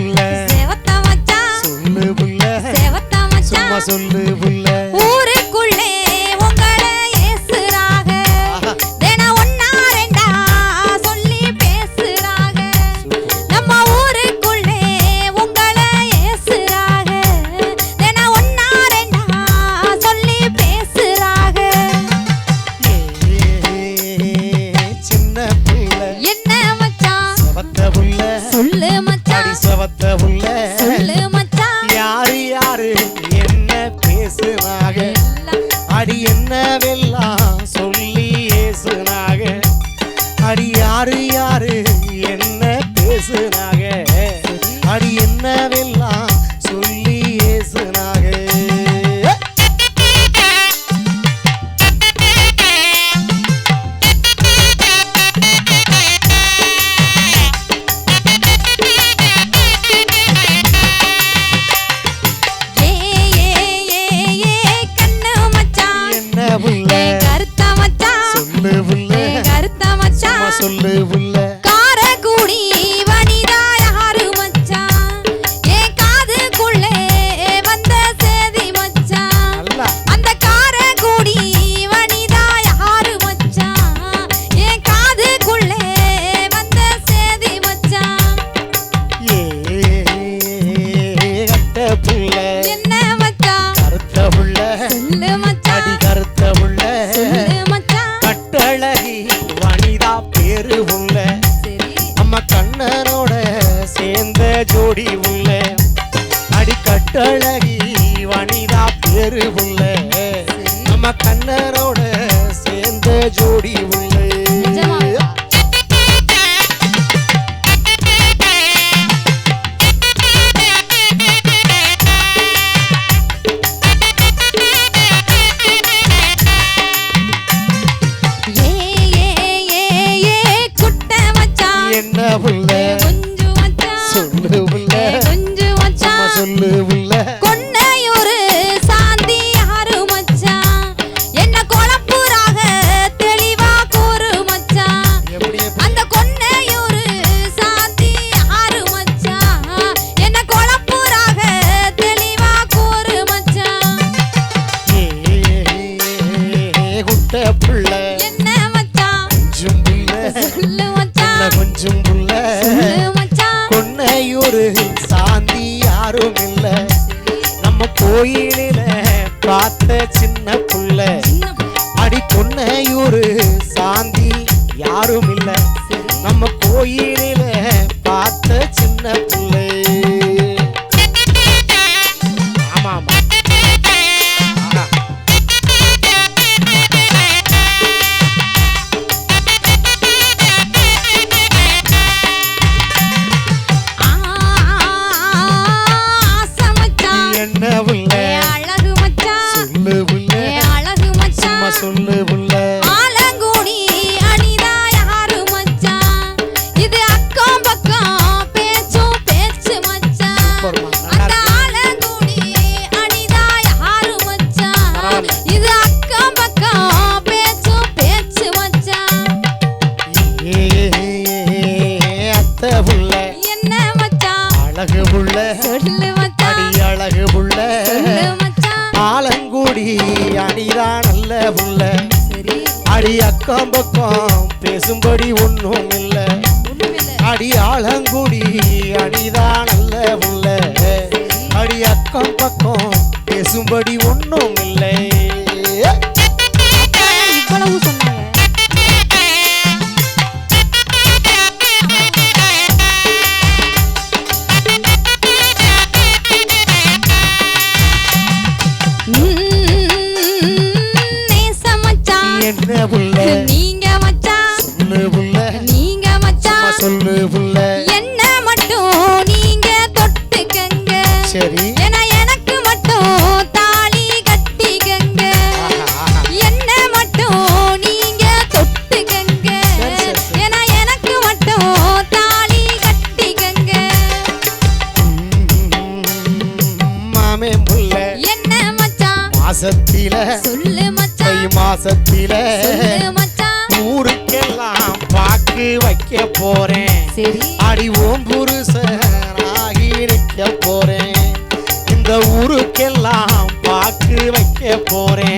புள்ள சொல்லு புள்ள சும்மா சொல்லு புள்ள அடி என்னவெல்லாம் சொல்லி ஏசுனாக ஏ உள்ள நம்ம கண்ணனோட சேர்ந்த ஜோடி உள்ள அடிக்கட்டழகி வனிதா பேரு உள்ள நம்ம கண்ணனோட சேர்ந்த ஜோடி உள்ள புள்ள கொஞ்சு மச்சான் சொல்லு புள்ள கொன்னையூரு சாந்தி யாரு மச்சான் என்ன குழப்புறாக தெளிவா கூறு மச்சான்? அந்த கொன்னையூரு சாந்தி யாரு மச்சான் என்ன குழப்புறாக தெளிவா கூறு மச்சான் ஏ குட்ட புள்ள கோயிலில பார்த்த சின்ன புள்ள. அடி கொன்னையூரு சாந்தி யாரும் இல்ல நம்ம கோயிலில பார்த்த சின்ன புள்ளை. புள்ள ஆலங்குடி அனிதா யாரு மச்சான். இது அக்கம் பக்கம் பேச்சும் பேச்சு மச்சான். அந்த. ஆலங்குடி அனிதா யாரு மச்சான். இது அக்கம் பக்கம் பேச்சும் பேச்சு மச்சான். ஏ அத்த புள்ள என்ன மச்சான்? அழகு புள்ள சொல்லு அடி மச்சான் அழகு புள்ள மச்சான். ஆலங்குடி இல்ல உள்ள. அடி அக்கம் பக்கம் பேசும்படி ஒன்றும் இல்ல. அடி ஆலங்குடி அடிதான் அல்ல உள்ள. அடி அக்கம் பக்கம் பேசும்படி ஒன்றும் இல்லை. மாசத்தில சொல்லு தை மச்சான். மாசத்தில ஊருக்கெல்லாம் பாக்கு வைக்க போறேன். அடி ஓம் புருஷனாகி நிற்க போறேன். இந்த ஊருக்கெல்லாம் புருஷனாகி நிக்க போறேன்.